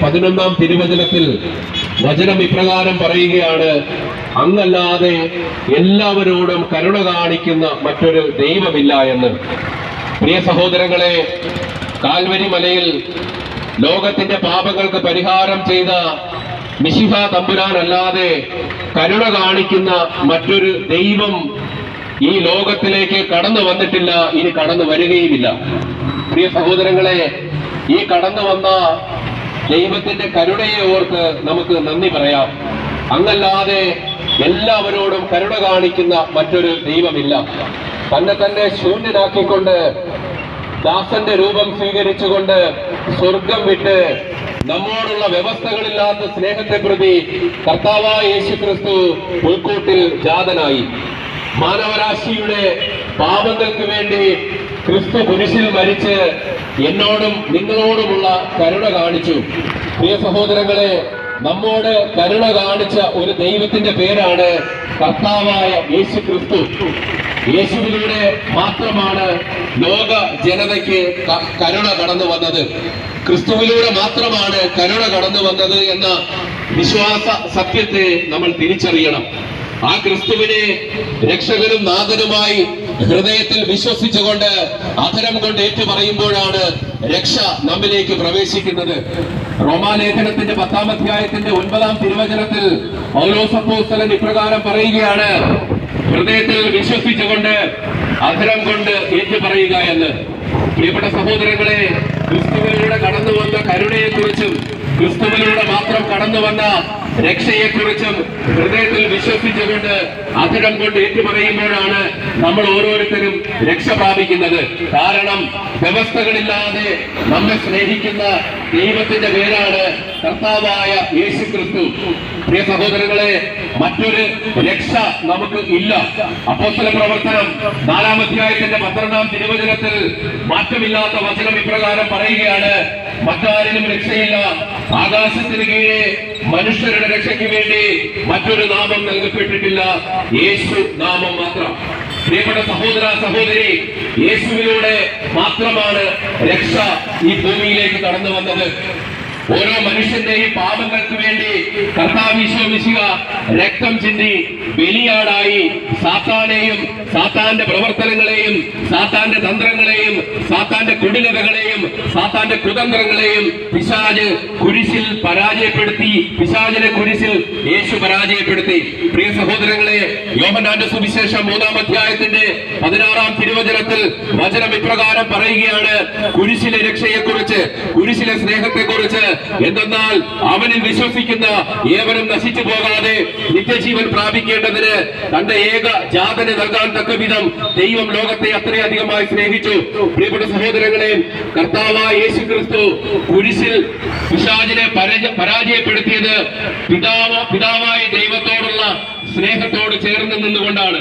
പതിനൊന്നാം തിരുവചനത്തിൽ വചനം ഇപ്രകാരം പറയുകയാണ് അങ്ങല്ലാതെ എല്ലാവരോടും കരുണ കാണിക്കുന്ന മറ്റൊരു ദൈവമില്ല എന്ന്. പ്രിയ സഹോദരങ്ങളെ കാൽവരി മലയിൽ ലോകത്തിന്റെ പാപങ്ങൾക്ക് പരിഹാരം ചെയ്ത മിശിഹ തമ്പുരാൻ അല്ലാതെ കരുണ കാണിക്കുന്ന മറ്റൊരു ദൈവം ഈ ലോകത്തിലേക്ക് കടന്നു വന്നിട്ടില്ല ഇനി കടന്നു വരികയുമില്ല. പ്രിയ സഹോദരങ്ങളെ ഈ കടന്നു വന്ന ദൈവത്തിന്റെ കരുണയെ ഓർത്ത് നമുക്ക് നന്ദി പറയാം. അങ്ങല്ലാതെ എല്ലാവരോടും കരുണ കാണിക്കുന്ന മറ്റൊരു ദൈവമില്ല. തന്നെ തന്നെ ശൂന്യനാക്കിക്കൊണ്ട് ദാസന്റെ രൂപം സ്വീകരിച്ചുകൊണ്ട് സ്വർഗം വിട്ട് നമ്മോടുള്ള വ്യവസ്ഥകളില്ലാത്ത സ്നേഹത്തെ പ്രതി കർത്താവായ യേശു ക്രിസ്തു ഉൾക്കൂട്ടിൽ ജാതനായി. മാനവരാശിയുടെ പാപങ്ങൾക്ക് വേണ്ടി ക്രിസ്തു കുരിശിൽ മരിച്ച് എന്നോടും നിങ്ങളോടുമുള്ള കരുണ കാണിച്ചു. പ്രിയ സഹോദരങ്ങളെ നമ്മോട് കരുണ കാണിച്ച ഒരു ദൈവത്തിന്റെ പേരാണ് കർത്താവായ യേശു ക്രിസ്തു യേശുവിലൂടെ മാത്രമാണ് ലോക ജനതയ്ക്ക് കരുണ കടന്നു വന്നത്. ക്രിസ്തുവിലൂടെ മാത്രമാണ് കരുണ കടന്നു വന്നത് എന്ന വിശ്വാസ സത്യത്തെ നമ്മൾ തിരിച്ചറിയണം. ആ ക്രിസ്തുവിനെ രക്ഷകനും നാഥനുമായി ഹൃദയത്തിൽ വിശ്വസിച്ചുകൊണ്ട് അധരം കൊണ്ട് ഏറ്റു പറയുമ്പോഴാണ് രക്ഷ നമ്മിലേക്ക് പ്രവേശിക്കുന്നത്. റോമാലേഖനത്തിന്റെ പത്താം അധ്യായത്തിന്റെ ഒൻപതാം തിരുവചനത്തിൽ പൗലോസപ്പോസ്തലൻ ഇപ്രകാരം പറയുകയാണ് ഹൃദയത്തിൽ വിശ്വസിച്ചുകൊണ്ട് അധരം കൊണ്ട് ഏറ്റു പറയുക എന്ന്. പ്രിയപ്പെട്ട സഹോദരങ്ങളെ ക്രിസ്തുവിലൂടെ കടന്നു വന്ന കരുണയെക്കുറിച്ചും ക്രിസ്തുവിലൂടെ മാത്രം കടന്നു വന്ന രക്ഷയെക്കുറിച്ചും ഹൃദയത്തിൽ വിശ്വസിച്ചുകൊണ്ട് അധികം കൊണ്ട് ഏറ്റുപറയുമ്പോഴാണ് നമ്മൾ ഓരോരുത്തരും രക്ഷ പ്രാപിക്കുന്നത്. കാരണം വ്യവസ്ഥകളില്ലാതെ നമ്മെ സ്നേഹിക്കുന്ന ദൈവത്തിന്റെ പേരാണ് കർത്താവായ യേശു ക്രിസ്തു പ്രിയ സഹോദരങ്ങളെ മറ്റൊരു രക്ഷ നമുക്ക് ഇല്ല. അപ്പോസ്തല പ്രവർത്തനം നാലാം അധ്യായത്തിന്റെ പന്ത്രണ്ടാം തിരുവചനത്തിൽ മാറ്റമില്ലാത്ത വചനം ഇപ്രകാരം പറയുകയാണ്. മറ്റാരിനും രക്ഷയില്ല. ആകാശത്തിന് കീഴെ മനുഷ്യരുടെ രക്ഷയ്ക്ക് വേണ്ടി മറ്റൊരു നാമം നൽകപ്പെട്ടിട്ടില്ല. യേശു നാമം മാത്രം. പ്രിയപ്പെട്ട സഹോദര സഹോദരി യേശുവിലൂടെ മാത്രമാണ് രക്ഷ ഈ ഭൂമിയിലേക്ക് കടന്നു വന്നത്. ഓരോ മനുഷ്യന്റെയും പാപങ്ങൾക്ക് വേണ്ടി കർത്താവിശ്വമിശിക രക്തം ചിന്തി ബലിയാടായി സാത്താനെയും സാത്താന്റെ പ്രവർത്തനങ്ങളെയും സാത്താന്റെ തന്ത്രങ്ങളെയും സാത്താന്റെ കുടിലതകളെയും സാത്താന്റെ കുതന്ത്രങ്ങളെയും പിശാജ് കുരിശിൽ പരാജയപ്പെടുത്തി പിശാജിനെ കുരിശിൽ യേശു പരാജയപ്പെടുത്തി. പ്രിയ സഹോദരങ്ങളെ യോഹനാന്റെ സുവിശേഷം മൂന്നാം അധ്യായത്തിന്റെ പതിനാറാം തിരുവചനത്തിൽ വചനം ഇപ്രകാരം പറയുകയാണ്. കുരിശിലെ രക്ഷയെക്കുറിച്ച് കുരിശിലെ സ്നേഹത്തെക്കുറിച്ച് എന്തെന്നാൽ അവനിൽ വിശ്വസിക്കുന്ന ഏവരും നശിച്ചു പോകാതെ നിത്യജീവൻ പ്രാപിക്കേണ്ടതിന് തന്റെ ഏക ജാതന് നൽകാൻ തക്ക വിധം ദൈവം ലോകത്തെ അത്രയധികമായി സ്നേഹിച്ചു. പ്രിയപ്പെട്ട സഹോദരങ്ങളെ കർത്താവായ യേശു ക്രിസ്തു കുരിശിൽ പിശാചിനെ പരാജ- പരാജയപ്പെടുത്തിയത് പിതാവ് പിതാവായ ദൈവത്തോടുള്ള സ്നേഹത്തോട് ചേർന്ന് നിന്നുകൊണ്ടാണ്.